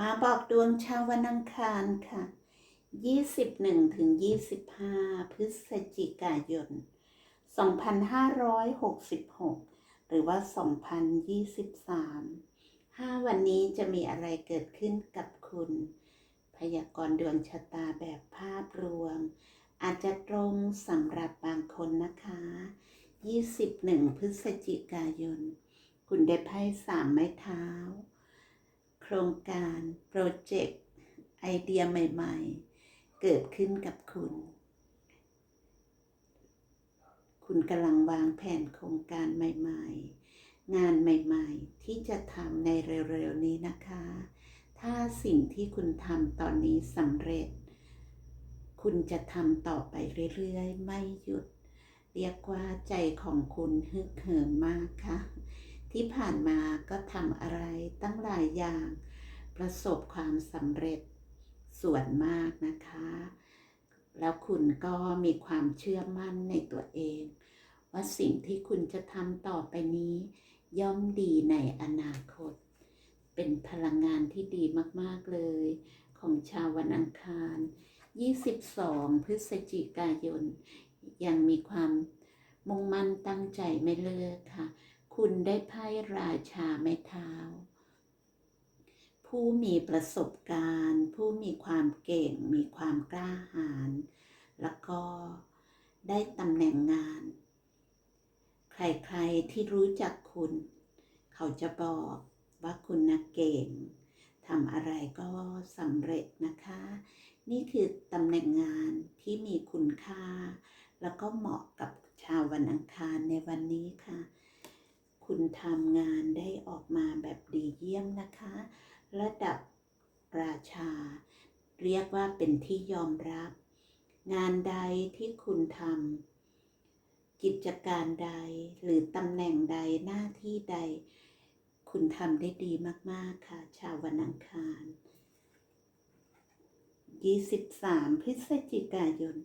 มาบอกดวงชาววันอังคารค่ะ 21ถึง25 พฤศจิกายน 2566 หรือว่า 2023 5 วันนี้จะมีอะไรเกิดขึ้นกับคุณ พยากรณ์ดวงชะตาแบบภาพรวม อาจจะตรงสำหรับบางคนนะคะ 21 พฤศจิกายน คุณได้ไพ่สามไม้เท้า โครงการโปรเจกต์ไอเดียใหม่ๆ เกิดขึ้นกับคุณ คุณกำลังวางแผนโครงการใหม่ๆ งานใหม่ๆ ที่จะทำในเร็วๆนี้นะคะ ถ้าสิ่งที่คุณทำตอนนี้สำเร็จ คุณจะทำต่อไปเรื่อยๆ ไม่หยุด เรียกว่าใจของคุณฮึกเหิมมากค่ะ ที่ผ่านมาก็ทำอะไรตั้งหลายอย่าง ประสบความสำเร็จส่วนมากนะคะ แล้วคุณก็มีความเชื่อมั่นในตัวเอง ว่าสิ่งที่คุณจะทำต่อไปนี้ ย่อมดีในอนาคต เป็นพลังงานที่ดีมาก ๆ เลย ของชาววันอังคาร 22 พฤศจิกายน ยังมีความมุ่งมั่นตั้งใจไม่เลิกค่ะ คุณได้ไพ่ราชาไม้เท้า ผู้มีประสบการณ์ ผู้มีความเก่ง มีความกล้าหาญแล้วก็ได้ตำแหน่งงาน ใครๆที่รู้จักคุณ เขาจะบอกว่าคุณนะเก่งทำอะไรก็สำเร็จนะคะ นี่คือตำแหน่งงานที่มีคุณค่า แล้วก็เหมาะกับชาววันอังคารในวันนี้ค่ะ คุณทำงานได้ออกมาแบบดีเยี่ยมนะคะ ระดับราชา เรียกว่าเป็นที่ยอมรับ งานใดที่คุณทำกิจการใดหรือตำแหน่งใดหน้าที่ใด คุณทำได้ดีมากๆค่ะ ชาววันอังคาร23 พฤศจิกายน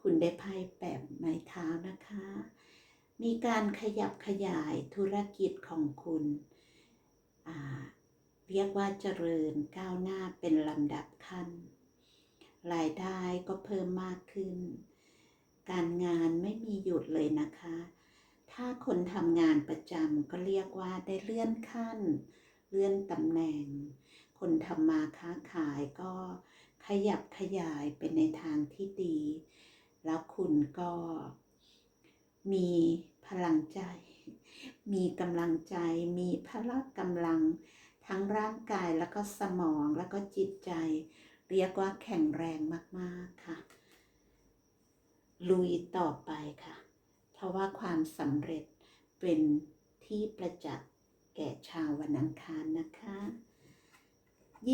คุณได้ไพ่แปบไม้เท้านะคะ มีการขยับขยายธุรกิจของคุณเรียกว่าเจริญก้าวหน้าเป็นลำดับขั้น รายได้ก็เพิ่มมากขึ้น การงานไม่มีหยุดเลยนะคะ ถ้าคนทำงานประจำก็เรียกว่าได้เลื่อนขั้น เลื่อนตำแหน่ง คนทำมาค้าขายก็ขยับขยายไปในทางที่ดี แล้วคุณก็มี พลังใจ มีกำลังใจ มีพละกำลัง ทั้งร่างกายแล้วก็สมองแล้วก็จิตใจ เรียกว่าแข็งแรงมากๆค่ะ ลุยต่อไปค่ะ เพราะว่าความสำเร็จเป็นที่ประจักษ์แก่ชาววันอังคารนะคะ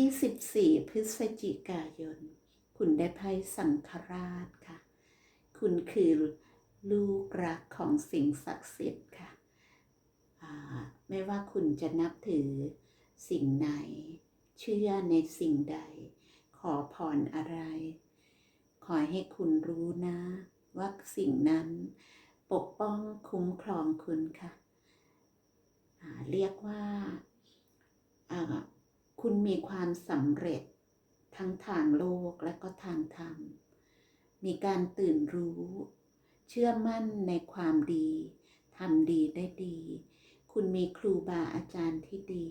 24 พฤศจิกายน คุณได้ไพ่สังฆราชค่ะ คุณคือ ลูกรักของสิ่งศักดิ์สิทธิ์ค่ะไม่ว่าคุณจะนับถือสิ่งไหน เชื่อในสิ่งใด ขอพรอะไร ขอให้คุณรู้นะ ว่าสิ่งนั้นปกป้องคุ้มครองคุณค่ะ เรียกว่า คุณมีความสำเร็จทั้งทางโลกและก็ทางธรรม มีการตื่นรู้ เชื่อมั่นในความดีทำดีได้ดี คุณมีครูบาอาจารย์ที่ดี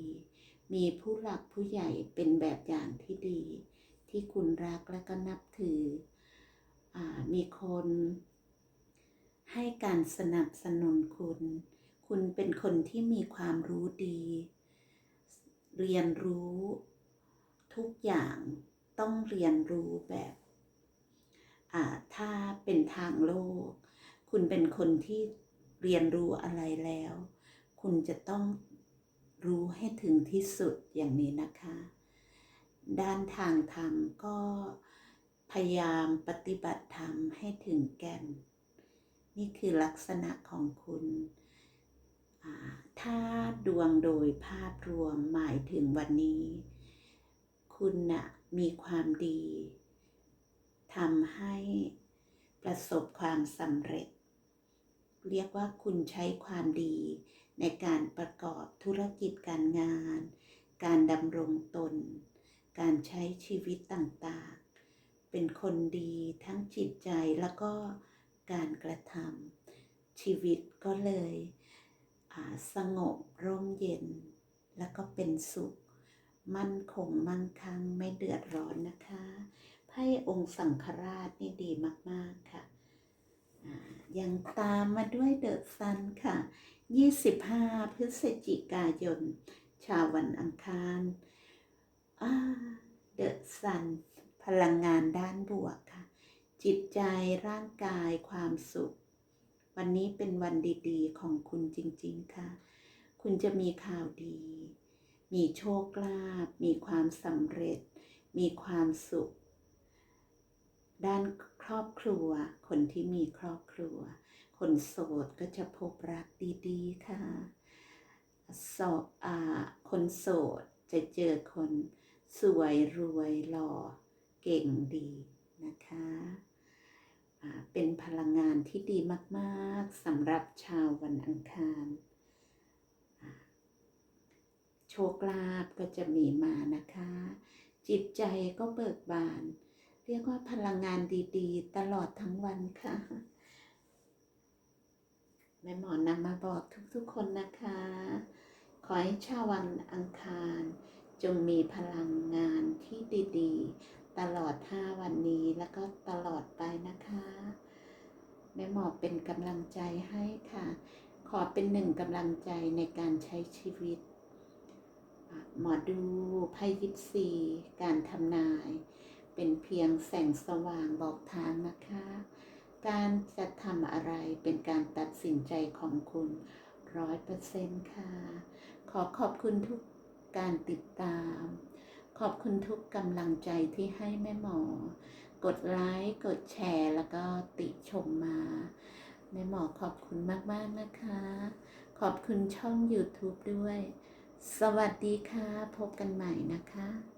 มีผู้หลักผู้ใหญ่เป็นแบบอย่างที่ดี ที่คุณรักและก็นับถืออมีคนให้การสนับสนุนคุณ คุณเป็นคนที่มีความรู้ดี เรียนรู้ทุกอย่างต้องเรียนรู้แบบ ถ้าเป็นทางโลก คุณเป็นคนที่เรียนรู้อะไรแล้ว คุณจะต้องรู้ให้ถึงที่สุดอย่างนี้นะคะ ด้านทางธรรมก็พยายามปฏิบัติธรรมให้ถึงแก่น นี่คือลักษณะของคุณ ถ้าดวงโดยภาพรวมหมายถึงวันนี้ คุณน่ะมีความดีทำให้ประสบความสำเร็จ เรียกว่าคุณใช้ความดี ในการประกอบธุรกิจการงาน การดำรงตน การใช้ชีวิตต่างๆ เป็นคนดีทั้งจิตใจแล้วก็การกระทำชีวิตก็เลยสงบร่มเย็น แล้วก็เป็นสุข มั่นคงมั่งคั่งไม่เดือดร้อนนะคะไพ่องค์สังฆราชนี่ดีมาก ๆ ค่ะ ยังตามมาด้วยเดอะซันค่ะ 25 พฤศจิกายน ชาววันอังคารเดอะซัน พลังงานด้านบวกค่ะ จิตใจร่างกายความสุข วันนี้เป็นวันดีๆ ของคุณจริง ๆ ค่ะ คุณจะมีข่าวดี มีโชคลาภมีความสำเร็จ มีความสุข ด้านครอบครัว คนที่มีครอบครัว คนโสดก็จะพบรักดีๆค่ะสอาคนโสดจะเจอคนสวยรวยหล่อเก่งดีนะคะเป็นพลังงานที่ดีมากๆสำหรับชาววันอังคารโชคลาภก็จะมีมานะคะ จิตใจก็เบิกบาน เรียกว่าพลังงานดีๆ ตลอดทั้งวันค่ะแม่หมอนำมาบอกทุกๆคนนะคะ ขอให้ชาววันอังคาร จงมีพลังงานที่ดีๆ ตลอด 5 วันนี้แล้วก็ตลอดไปนะคะ แม่หมอเป็นกำลังใจให้ค่ะ ขอเป็นหนึ่งกำลังใจในการใช้ชีวิต หมอดูไพ่ยิปซี การทำนาย เป็นเพียงแสงสว่างบอกทางนะคะ การจะทำอะไรเป็นการตัดสินใจของคุณร้อยเปอร์เซ็นต์ค่ะ ขอขอบคุณทุกการติดตาม ขอบคุณทุกกำลังใจที่ให้แม่หมอ กดไลค์ กดแชร์ แล้วก็ติชมมา แม่หมอขอบคุณมาก ๆ นะคะ ขอบคุณช่อง YouTube ด้วย สวัสดีค่ะ พบกันใหม่นะคะ